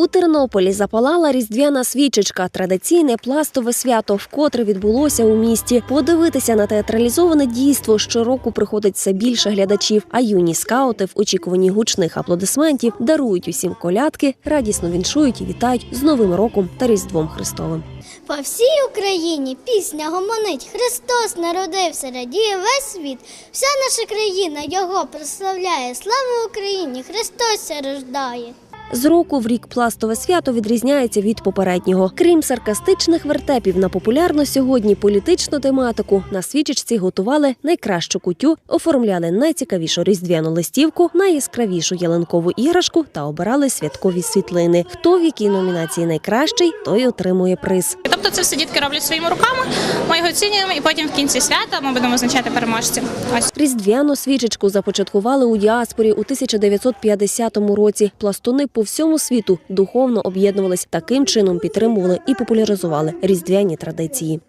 У Тернополі запалала різдвяна свічечка, традиційне пластове свято, вкотре відбулося у місті. Подивитися на театралізоване дійство щороку приходить все більше глядачів. А юні скаути в очікуванні гучних аплодисментів дарують усім колядки, радісно віншують і вітають з Новим роком та Різдвом Христовим. По всій Україні пісня гомонить. Христос народився, радіє весь світ. Вся наша країна його прославляє. Слава Україні! Христос рождає. З року в рік пластове свято відрізняється від попереднього. Крім саркастичних вертепів на популярну сьогодні політичну тематику, на свічечці готували найкращу кутю, оформляли найцікавішу різдвяну листівку, найяскравішу ялинкову іграшку та обирали святкові світлини. Хто в якій номінації найкращий, той отримує приз. Тобто це все дітки роблять своїми руками. Ми його оцінюємо, і потім в кінці свята ми будемо визначати переможців. Ось Різдвяну свічечку започаткували у діаспорі у 1950 році. Пластуни по всьому світу духовно об'єднувались таким чином, підтримували і популяризували різдвяні традиції.